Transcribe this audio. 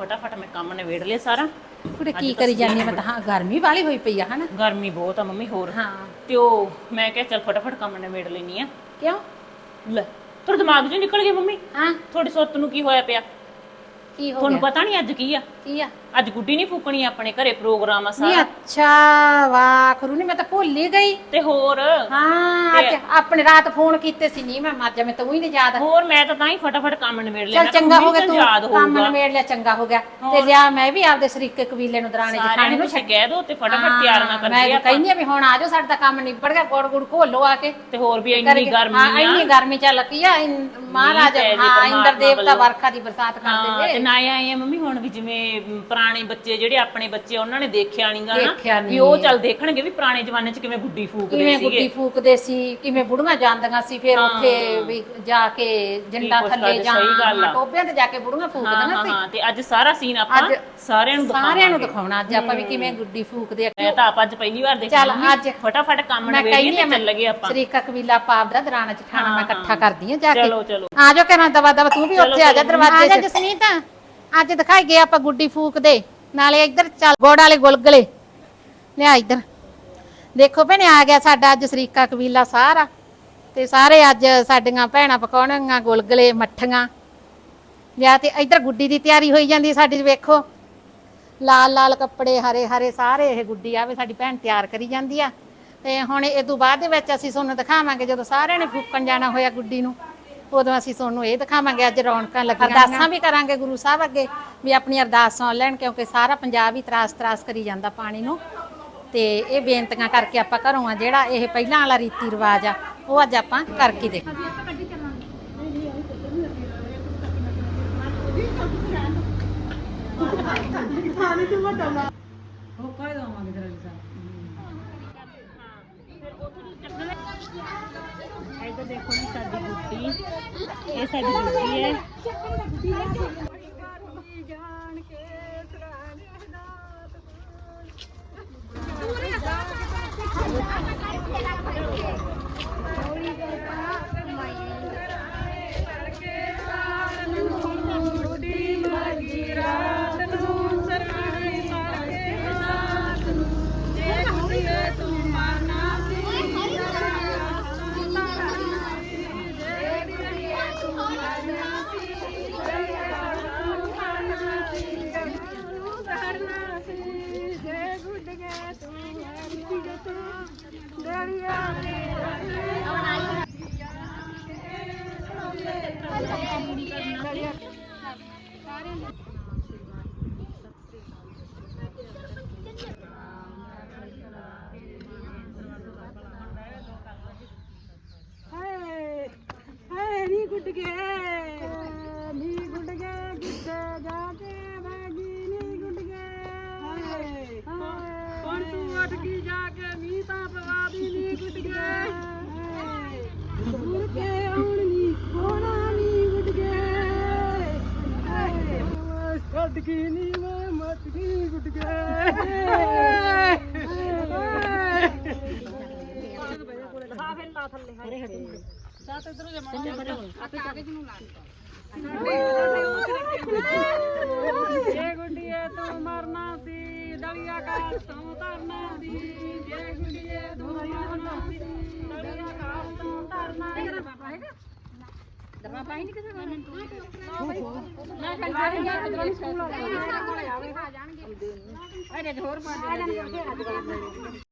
ਫਟਾਫਟ ਮੈਂ ਕੰਮ ਨਿਬੇੜ ਲਿਆ ਸਾਰਾ। ਕੁੜੇ ਕੀ ਕਰੀ ਜਾਂਦੀ ਆ? ਮੈਂ ਤਾਂ ਹਾਂ ਗਰਮੀ ਵਾਲੀ ਹੋਈ ਪਈ ਆ ਹਨਾ? ਗਰਮੀ ਬਹੁਤ ਆ ਮੰਮੀ ਹੋਰ? ਹਾਂ। ਤੇ ਉਹ ਮੈਂ ਕਿਹਾ ਚੱਲ ਫਟਾਫਟ ਕੰਮ ਨਿਬੇੜ ਲੈਣੀ ਆ। ਕਿਉਂ? ਲੈ ਤੁਹਾਡੇ ਦਿਮਾਗ 'ਚੋਂ ਨਿਕਲ ਗਿਆ ਮੰਮੀ। ਹਾਂ। ਤੁਹਾਡੀ ਸੁੱਤ ਨੂੰ ਕੀ ਹੋਇਆ ਪਿਆ? ਕੀ ਹੋ ਤੁਹਾਨੂੰ ਗਿਆ? ਪਤਾ ਨਹੀਂ ਅੱਜ ਕੀ ਆ। ਕੀ ਆ? ਅੱਜ ਗੁੱਡੀ ਨਹੀਂ ਫੂਕਣੀ ਆਪਣੇ ਘਰੇ ਪ੍ਰੋਗਰਾਮ ਆ ਨਹੀਂ ਸਾਰਾ ਅੱਛਾ ਵਾਹ ਖਰੂ ਨਹੀਂ ਮੈਂ ਤਾਂ ਭੁੱਲ ਹੀ ਗਈ। ਤੇ ਹੋਰ? ਹਾਂ ਅੱਜ ਆਪਣੇ ਰਾਤ ਫੋਨ ਕੀਤੇ ਸੀ ਨਹੀਂ ਮੈਂ ਮੱਝ ਮੈਂ ਤੂੰ ਹੀ ਨਹੀਂ ਯਾਦ। ਹੋਰ ਮੈਂ ਤਾਂ ਤਾਂ ਹੀ ਫਟਾਫਟ ਕੰਮ ਨਿਬੇੜ ਚੱਲ ਕਿਹਾ ਚੰਗਾ ਹੋ ਗਿਆ ਤੂੰ ਯਾਦ ਕੰਮ ਹੋਊਗਾ। ਨਿਬੇੜ ਲਿਆ ਚੰਗਾ ਹੋ ਗਿਆ। ਤੇ ਲਿਆ ਮੈਂ ਵੀ ਆਪਦੇ ਸਰੀਕੇ ਕਬੀਲੇ ਨੂੰ ਦਰਾਣੇ ਸਾਰਿਆਂ ਜਠਾਣੇ ਨੂੰ ਨੂੰ ਤੁਸੀਂ ਕਹਿ ਦੋ ਤੇ ਫਟਾਫਟ ਤਿਆਰੀਆਂ ਕਰ ਮੈਂ ਲਈਏ ਆਪਾਂ ਕਹਿੰਦੀ ਆ ਵੀ ਹੁਣ ਆਜੋ ਸਾਡਾ ਕੰਮ ਨਿਬੜ ਗਿਆ ਗੋੜ ਗੁੜ ਘੋਲੋ ਆ ਕੇ। ਤੇ ਹੋਰ ਵੀ ਇੰਨੀ ਕਰਕੇ- ਗਰਮੀ ਆ। ਇੰਨੀ ਗਰਮੀ ਚੱਲ ਪਈ ਆ ਇਨ- ਮਹਾਰਾਜ ਪੈ ਜੇ ਹਾਂ ਇੰਦਰ ਦੇਵਤਾ ਵੱਲੋਂ। ਵਰਖਾ ਦੀ ਬਰਸਾਤ ਕਰ ਹਾਂ ਤੇ ਦੇਵੇ ਨਾ ਆਏ ਆ ਮੰਮੀ ਹੁਣ ਵੀ ਜਿਵੇਂ ਪੁਰਾਣੇ ਬੱਚੇ ਜਿਹੜੇ ਆਪਣੇ ਬੱਚੇ ਉਹਨਾਂ ਨੇ ਦੇਖਿਆ ਨਹੀਂਗਾ ਦੇਖਿਆ ਵੀ ਨੀ। ਉਹ ਚੱਲ ਦੇਖਣਗੇ ਵੀ ਪੁਰਾਣੇ ਜ਼ਮਾਨੇ 'ਚ ਕਿਵੇਂ ਗੁੱਡੀ ਫੂਕਦੇ ਕਿਵੇਂ ਗੁੱਡੀ ਸੀਗੇ ਫੂਕਦੇ ਸੀ ਕਿਵੇਂ ਬੁੜੀਆਂ ਜਾਂਦੀਆਂ ਸੀ ਫਿਰ ਉੱਥੇ ਵੀ ਜਾ ਕੇ ਜੰਡਾ ਕੁਛ ਥੱਲੇ ਕਰਦੇ, ਜਾਂ ਸਹੀ ਗੱਲ ਆ। ਟੋਬਿਆਂ ਤੇ ਜਾ ਕੇ ਬੁੜੀਆਂ ਹਾਂ ਫੂਕਦੀਆਂ ਹਾਂ ਸੀ। ਹਾਂ ਤੇ ਅੱਜ ਸਾਰਾ ਸੀਨ ਆਪਾਂ ਅੱਜ ਸਾਰਿਆਂ ਨੂੰ ਸਾਰਿਆਂ ਨੂੰ ਦਿਖਾਵਾਂਗੇ। ਦਿਖਾਉਣਾ ਅੱਜ ਆਪਾਂ ਵੀ ਕਿਵੇਂ ਗੁੱਡੀ ਫੂਕਦੇ ਆ। ਮੈਂ ਤਾਂ ਆਪ ਅੱਜ ਪਹਿਲੀ ਵਾਰ ਦੇਖਿਆ ਚੱਲ ਮੰਮੀ। ਅੱਜ ਫਟਾਫਟ ਕੰਮ ਮੈਂ ਨਿਬੇੜੀਏ ਕਹਿੰਦੀ ਤੇ ਆ ਚੱਲ ਗਏ ਆਪਾਂ। ਸ਼ਰੀਕਾ ਕਬੀਲਾ ਪਾਪ ਦਾ ਦਰਾਣਾ ਚਠਾਣਾ ਮੈਂ ਇਕੱਠਾ ਕਰਦੀ ਆ ਜਾ ਕੇ। ਚਲੋ ਚਲੋ। ਆ ਜਾ ਦਵਾ ਦਵਾ ਤੂੰ ਵੀ ਚਲੋ, ਉੱਥੇ ਆ ਜਾ ਚਲੋ, ਦਰਵਾਜ਼ੇ 'ਚ। ਜਸਨੀਤ ਅੱਜ ਦਿਖਾਈ ਗਏ ਆਪਾਂ ਗੁੱਡੀ ਫੂਕਦੇ ਨਾਲੇ ਇੱਧਰ ਚੱਲ ਗੋੜ ਵਾਲੇ ਗੁਲਗਲੇ। ਲਿਆ ਇੱਧਰ। ਦੇਖੋ ਭੈਣੇ, ਆ ਗਿਆ ਸਾਡਾ ਅੱਜ ਸ਼ਰੀਕਾ ਕਬੀਲਾ ਸਾਰਾ। ਤੇ ਸਾਰੇ ਅੱਜ ਸਾਡੀਆਂ ਭੈਣਾਂ ਪਕਾਉਣਗੀਆਂ ਗੁਲਗਲੇ, ਮੱਠੀਆਂ। ਲਿਆ ਤੇ ਇੱਧਰ ਗੁੱਡੀ ਦੀ ਤਿਆਰੀ ਹੋਈ ਜਾਂਦੀ ਸਾਡੀ, ਵੇਖੋ। ਲਾਲ ਲਾਲ ਕੱਪੜੇ, ਹਰੇ ਹਰੇ ਸਾਰੇ ਇਹ ਗੁੱਡੀ ਆਵੇ, ਸਾਡੀ ਭੈਣ ਤਿਆਰ ਕਰੀ ਜਾਂਦੀ ਆ। ਤੇ ਹੁਣ ਇਹ ਤੋਂ ਬਾਅਦ ਦੇ ਵਿੱਚ ਅਸੀਂ ਤੁਹਾਨੂੰ ਦਿਖਾਵਾਂਗੇ ਜਦੋਂ ਸਾਰਿਆਂ ਨੇ ਫੂਕਣ ਜਾਣਾ ਹੋਇਆ ਗੁੱਡੀ ਨੂੰ। ਉਦੋਂ ਅਸੀਂ ਤੁਹਾਨੂੰ ਇਹ ਦਿਖਾਵਾਂਗੇ ਅੱਜ ਰੌਣਕਾਂ ਲੱਗੀਆਂ ਅਰਦਾਸਾਂ ਵੀ ਕਰਾਂਗੇ ਗੁਰੂ ਸਾਹਿਬ ਅੱਗੇ ਵੀ ਆਪਣੀ ਅਰਦਾਸ ਸੁਣ ਲੈਣ ਕਿਉਂਕਿ ਸਾਰਾ ਪੰਜਾਬ ਹੀ ਤਰਾਸ ਤਰਾਸ ਕਰੀ ਜਾਂਦਾ ਪਾਣੀ ਨੂੰ। ਤੇ ਇਹ ਬੇਨਤੀਆਂ ਕਰਕੇ ਆਪਾਂ ਘਰੋਂ ਆ ਜਿਹੜਾ ਇਹ ਪਹਿਲਾਂ ਵਾਲਾ ਰੀਤੀ ਰਿਵਾਜ ਆ ਉਹ ਅੱਜ ਆਪਾਂ ਕਰਕੇ ਦੇਖ ਇੱਧਰ ਦੇਖੋ ਜੀ ਸਾਡੀ ਗੁੱਡੀ ਇਹ ਸਾਡੀ ਗੁੱਡੀ ਹੈ। ਹਾਏ ਹਾਏ ਨੀ ਗੁੱਡ ਗਏ ਨੀ ਗੁੱਡ ਗਏ ਕਿੱਥੇ ਜਾ ਕੇ ਬਾਗੀ ਨੀ ਗੁੱਡ ਗਏ ਹਾਏ ਹੁਣ ਤੂੰ ਉੱਠ ਕੇ ਜਾ ਕੇ ਮੀਂਹ ਤਾਂ ਪਵਾ ਦੀ ਨੀ ਗੁੱਡ ਗਏ ਮੁੜ ਕੇ ਆਉਣ ਨੀ ਹੋਣਾ ਨੀ ਗੁੱਡ ਗਏ ਨੀ ਮੈਂ ਮੱਤ ਗਈ ਗੁੱਡ ਜੇ ਗੁੱਡੀਏ ਤੂੰ ਮਰਨਾ ਸੀ ਦਲੀਆ ਕਾਲ ਤੋਂ ਤਰਨਾ ਸੀ। ਜੇ ਗੁੱਡੀਏ ਤੂੰ ਮਰਨਾ ਸੀ ਦਲੀਆ ਕਾਲ ਤੋਂ ਤਰਨਾ ਸੀ। ਦਰਵਾ ਪਾਈ ਨਹੀਂ ਕਿਸੇ ਨੂੰ ਮੈਂ ਕੰਜਾਰੀ ਜਾ ਕੇ ਸਕੂਲ ਆ ਜਾਣਗੇ ਅਰੇ ਹੋਰ ਪਾ ਦੇ